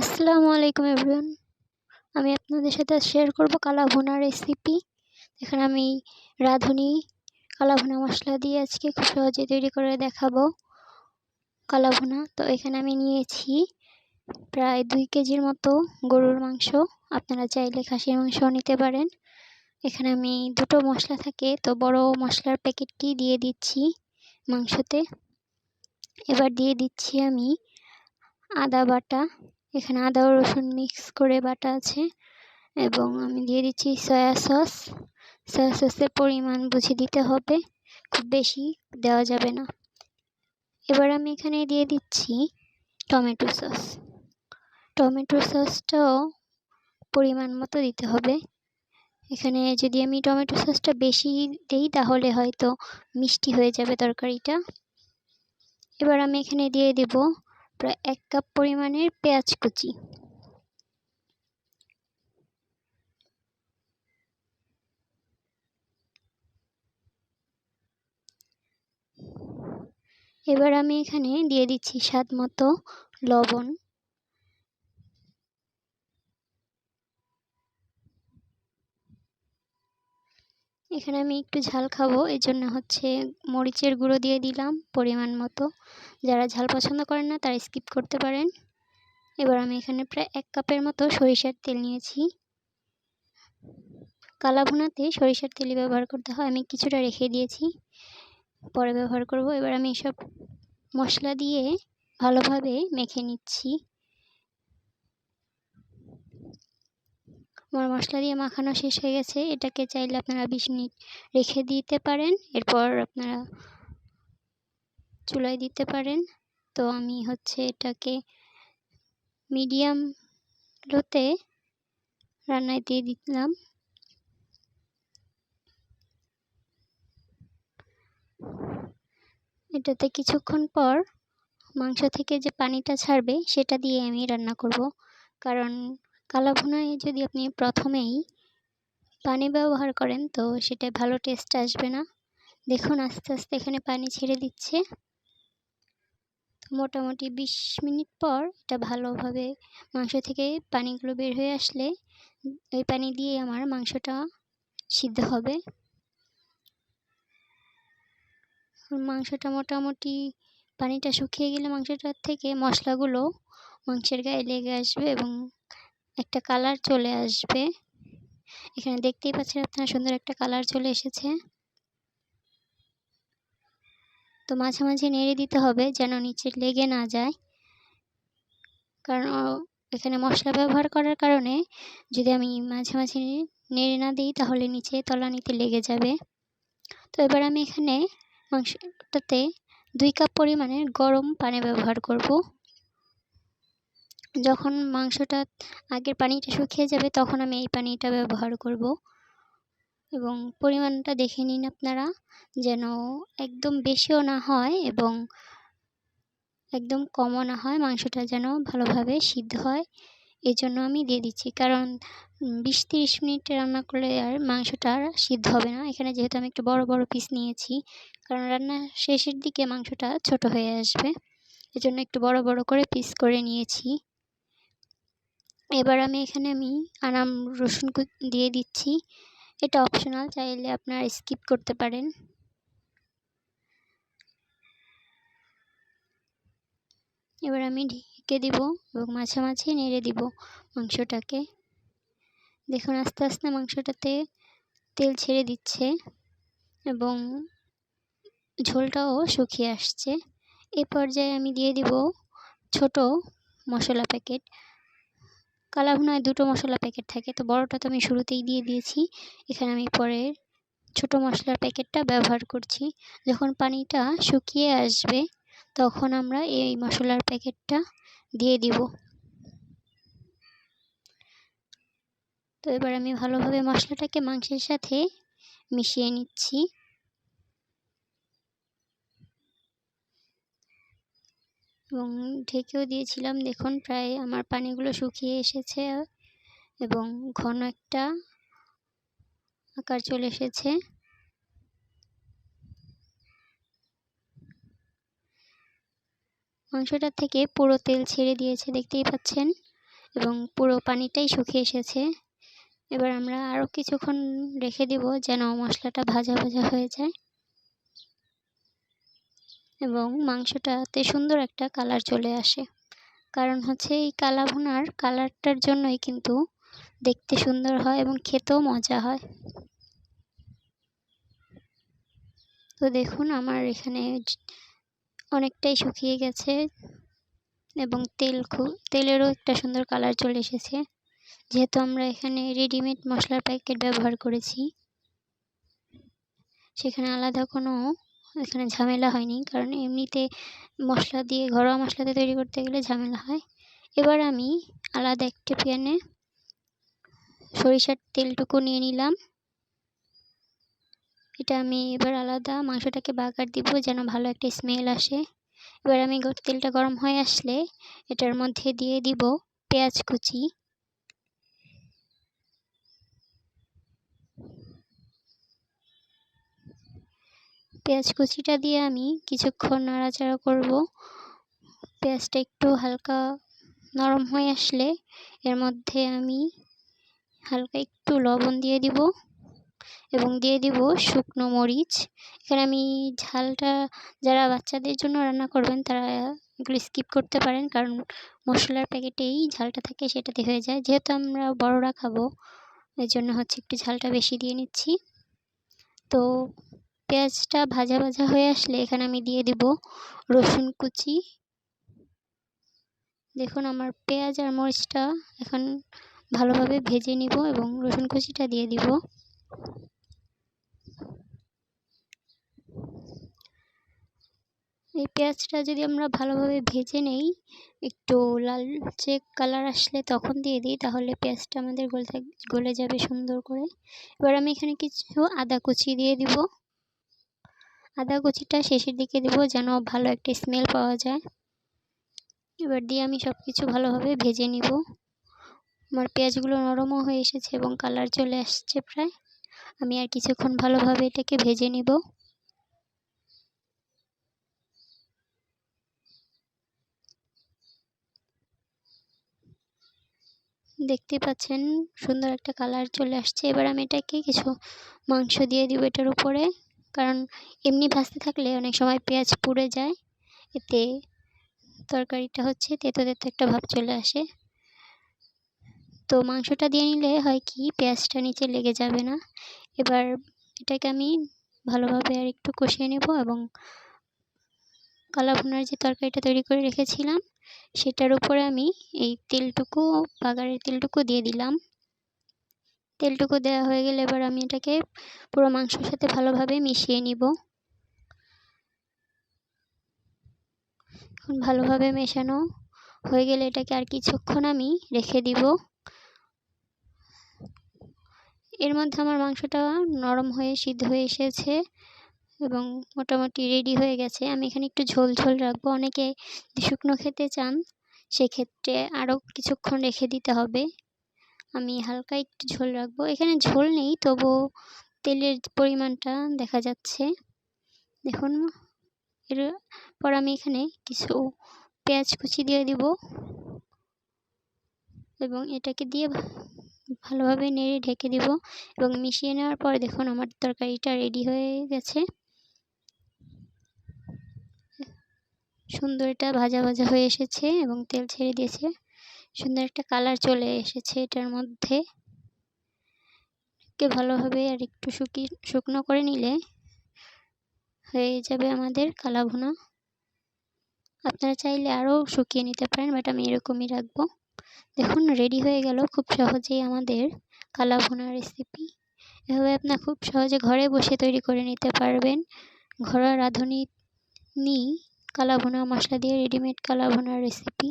আসসালামু আলাইকুম এভরিওয়ান। আমি আপনাদের সাথে শেয়ার করব কালা ভুনা রেসিপি এখানে আমি রাঁধুনি কালা ভুনা মশলা দিয়ে আজকে খুব সহজে তৈরি করে দেখাবো কালা ভুনা তো এখানে আমি নিয়েছি প্রায় দুই কেজির মতো গরুর মাংস। আপনারা চাইলে খাসির মাংসও নিতে পারেন। এখানে আমি দুটো মশলা থাকে, তো বড় মশলার প্যাকেটটি দিয়ে দিচ্ছি মাংসতে। এবার দিয়ে দিচ্ছি আমি আদা বাটা এখানে আদা ও রসুন মিক্স করে বাটা আছে। এবং আমি দিয়ে দিচ্ছি সয়া সস সয়া সসের পরিমাণ বুঝে দিতে হবে, খুব বেশি দেওয়া যাবে না। এবার আমি এখানে দিয়ে দিচ্ছি টমেটো সস টমেটো সসটাও পরিমাণ মতো দিতে হবে। এখানে যদি আমি টমেটো সসটা বেশি দিই তাহলে হয়তো মিষ্টি হয়ে যাবে তরকারিটা। এবার আমি এখানে দিয়ে দেব প্রায় এক কাপ পরিমাণের পেঁয়াজ কুচি। এবার আমি এখানে দিয়ে দিচ্ছি স্বাদ মতো লবণ। এখানে আমি একটু ঝাল খাব এই জন্য হচ্ছে মরিচের গুঁড়ো দিয়ে দিলাম পরিমাণ মতো। যারা ঝাল পছন্দ করেন না, তারা স্কিপ করতে পারেন। এবার আমি এখানে প্রায় এক কাপের মতো সরিষার তেল নিয়েছি। কালা ভুনাতে সরিষার তেলই ব্যবহার করতে হয়, আমি কিছুটা রেখে দিয়েছি, পরে ব্যবহার করব। এবার আমি সব মশলা দিয়ে ভালোভাবে মেখে নিচ্ছি। আমার মশলা দিয়ে মাখানো শেষ হয়ে গেছে। এটাকে চাইলে আপনারা বিশ মিনিট রেখে দিতে পারেন। এরপর আপনারা চুলায় দিতে পারেন। তো আমি হচ্ছে এটাকে মিডিয়াম লোতে রান্নায় দিয়ে দিলাম। এটাতে কিছুক্ষণ পর মাংস থেকে যে পানিটা ছাড়বে, সেটা দিয়ে আমি রান্না করব। কারণ কালা ভুনায় যদি আপনি প্রথমেই পানি ব্যবহার করেন, তো সেটা ভালো টেস্ট আসবে না। দেখুন, আস্তে আস্তে এখানে পানি ছেড়ে দিচ্ছে। মোটামুটি বিশ মিনিট পর এটা ভালোভাবে মাংস থেকে পানিগুলো বের হয়ে আসলে ওই পানি দিয়ে আমার মাংসটা সিদ্ধ হবে। মাংসটা মোটামুটি পানিটা শুকিয়ে গেলে মাংসটার থেকে মশলাগুলো মাংসের গায়ে লেগে আসবে এবং একটা কালার চলে আসবে। এখানে দেখতেই পাচ্ছেন আপনারা সুন্দর একটা কালার চলে এসেছে। তো মাঝে মাঝে নেড়ে দিতে হবে যেন নিচে লেগে না যায়। কারণ এখানে মশলা ব্যবহার করার কারণে যদি আমি মাঝে মাঝে নেড়ে না দিই তাহলে নিচে তলানিতে লেগে যাবে। তো এবার আমি এখানে মাংসটাতে দুই কাপ পরিমাণের গরম পানি ব্যবহার করব। যখন মাংসটা আগের পানিটা শুকিয়ে যাবে, তখন আমি এই পানিটা ব্যবহার করব। এবং পরিমাণটা দেখে নিন আপনারা, যেন একদম বেশিও না হয় এবং একদম কমও না হয়, মাংসটা যেন ভালোভাবে সিদ্ধ হয়। এই জন্য আমি দিয়ে দিচ্ছি, কারণ বিশ তিরিশ মিনিট রান্না করলে আর মাংসটা আর সিদ্ধ হবে না। এখানে যেহেতু আমি একটু বড় বড় পিস নিয়েছি, কারণ রান্না শেষের দিকে মাংসটা ছোট হয়ে আসবে। এজন্য একটু বড় বড় করে পিস করে নিয়েছি। এবার আমি এখানে আমি আনাম রসুন দিয়ে দিচ্ছি। এটা অপশনাল চাইলে আপনারা স্কিপ করতে পারেন। এবার আমি ঢেকে দিব এবং মাঝে মাঝামাঝি নেড়ে দিব মাংসটাকে। দেখুন, আস্তে আস্তে মাংসটাতে তেল ছেড়ে দিচ্ছে এবং ঝোলটাও শুকিয়ে আসছে। এ পর্যায়ে আমি দিয়ে দিব ছোট মশলা প্যাকেট কালাভুনায় দুটো মশলা প্যাকেট থাকে। তো বড়টা তো আমি শুরুতেই দিয়ে দিয়েছি। এখানে আমি পরে ছোট মশলার প্যাকেটটা ব্যবহার করছি। যখন পানিটা শুকিয়ে আসবে, তখন আমরা এই মশলার প্যাকেটটা দিয়ে দিব। তো এবার আমি ভালোভাবে মশলাটাকে মাংসের সাথে মিশিয়ে নিচ্ছি। এবং ঢেকেও দিয়েছিলাম। দেখুন, প্রায় আমার পানিগুলো শুকিয়ে এসেছে এবং ঘন একটা আকার চলে এসেছে। মাংসটার থেকে পুরো তেল ছেড়ে দিয়েছে, দেখতেই পাচ্ছেন, এবং পুরো পানিটাই শুকিয়ে এসেছে। এবার আমরা আরও কিছুক্ষণ রেখে দিব যেন মশলাটা ভাজা ভাজা হয়ে যায়। এবং মাংসটাতে সুন্দর একটা কালার চলে আসে। কারণ হচ্ছে এই কালা ভুনার কালারটার জন্যই কিন্তু দেখতে সুন্দর হয় এবং খেতেও মজা হয়। তো দেখুন, আমার এখানে অনেকটাই শুকিয়ে গেছে এবং তেল খুব, তেলেরও একটা সুন্দর কালার চলে এসেছে। যেহেতু আমরা এখানে রেডিমেড মশলার প্যাকেট ব্যবহার করেছি, সেখানে আলাদা কোনো এখানে ঝামেলা হয়নি। কারণ এমনিতে মশলা দিয়ে, ঘরোয়া মশলাতে তৈরি করতে গেলে ঝামেলা হয়। এবার আমি আলাদা একটা প্যানে সরিষার তেলটুকু নিয়ে নিলাম। এটা আমি এবার আলাদা মাংসটাকে বাগার দিব যেন ভালো একটা স্মেল আসে। এবার আমি তেলটা গরম হয়ে আসলে এটার মধ্যে দিয়ে দিব পেঁয়াজ কুচি। পেঁয়াজ কুচিটা দিয়ে আমি কিছুক্ষণ নাড়াচাড়া করব। পেঁয়াজটা একটু হালকা নরম হয়ে আসলে এর মধ্যে আমি হালকা একটু লবণ দিয়ে দিব এবং দিয়ে দিব শুকনো মরিচ। এখানে আমি ঝালটা যারা বাচ্চাদের জন্য রান্না করবেন তারা এগুলো স্কিপ করতে পারেন কারণ মশলার প্যাকেটেই ঝালটা থাকে সেটাতে হয়ে যায়। যেহেতু আমরা বড়রা খাব এর জন্য হচ্ছে একটু ঝালটা বেশি দিয়ে নিচ্ছি। তো পেঁয়াজটা ভাজা ভাজা হয়ে আসলে এখানে আমি দিয়ে দিব রসুন কুচি। দেখুন আমার পেঁয়াজ আর মরিচটা এখন ভালোভাবে ভেজে নিব এবং রসুন কুচিটা দিয়ে দিব। এই পেঁয়াজটা যদি আমরা ভালোভাবে ভেজে নেই, একটু লালচে কালার আসলে তখন দিয়ে দিই, তাহলে পেঁয়াজটা আমাদের গলে গলে যাবে সুন্দর করে। এবার আমি এখানে কিছু আদা কুচি দিয়ে দিব। আদা কুচিটা শেষের দিকে দিব যেন ভালো একটা স্মেল পাওয়া যায়। এবার দিয়ে আমি সব কিছু ভালোভাবে ভেজে নিব। আমার পেঁয়াজগুলো নরমও হয়ে এসেছে এবং কালার চলে আসছে প্রায়। আমি আর কিছুক্ষণ ভালোভাবে এটাকে ভেজে নিব। দেখতে পাচ্ছেন সুন্দর একটা কালার চলে আসছে। এবার আমি এটাকে কিছু মাংস দিয়ে দিব এটার উপরে। কারণ এমনি ভাজতে থাকলে অনেক সময় পেঁয়াজ পুড়ে যায়, এতে তরকারিটা হচ্ছে তেতো তেতো একটা ভাব চলে আসে। তো মাংসটা দিয়ে নিলে হয় কি, পেঁয়াজটা নিচে লেগে যাবে না। এবার এটাকে আমি ভালোভাবে আর একটু কষিয়ে নেব এবং কালা ভুনার যে তরকারিটা তৈরি করে রেখেছিলাম, সেটার উপরে আমি এই তেলটুকু, বাগারের তেলটুকু দিয়ে দিলাম। তেলটুকু দেওয়া হয়ে গেলে এবার আমি এটাকে পুরো মাংসর সাথে ভালোভাবে মিশিয়ে নিব। এখন ভালোভাবে মেশানো হয়ে গেলে এটাকে আর কিছুক্ষণ আমি রেখে দিব। এর মধ্যে আমার মাংসটা নরম হয়ে, সিদ্ধ হয়ে এসেছে এবং মোটামুটি রেডি হয়ে গেছে। আমি এখানে একটু ঝোল ঝোল রাখব। অনেকে শুকনো খেতে চান, সেক্ষেত্রে আরও কিছুক্ষণ রেখে দিতে হবে। আমি হালকা একটু ঝোল রাখব। এখানে ঝোল নেই, তবু তেলের পরিমাণটা দেখা যাচ্ছে। দেখুন এরপর আমি এখানে কিছু পেঁয়াজ কুচি দিয়ে দিব এবং এটাকে দিয়ে ভালোভাবে নেড়ে ঢেকে দিব এবং মিশিয়ে নেওয়ার পর দেখুন, আমার তরকারিটা রেডি হয়ে গেছে। সুন্দর এটা ভাজা ভাজা হয়ে এসেছে এবং তেল ছেড়ে দিয়েছে। সুন্দর একটা কালার চলে এসেছে এটার মধ্যে। কে ভালোভাবে আর একটু শুকি, শুকনো করে নিলে হয়ে যাবে আমাদের কালা ভুনা আপনারা চাইলে আরও শুকিয়ে নিতে পারেন বাট আমি এরকমই রাখব। দেখুন রেডি হয়ে গেল খুব সহজেই আমাদের কালা ভুনা রেসিপি এভাবে আপনার খুব সহজে ঘরে বসে তৈরি করে নিতে পারবেন। ঘরোয়া রাঁধুনি কালা ভুনা মশলা দিয়ে রেডিমেড কালা ভুনার রেসিপি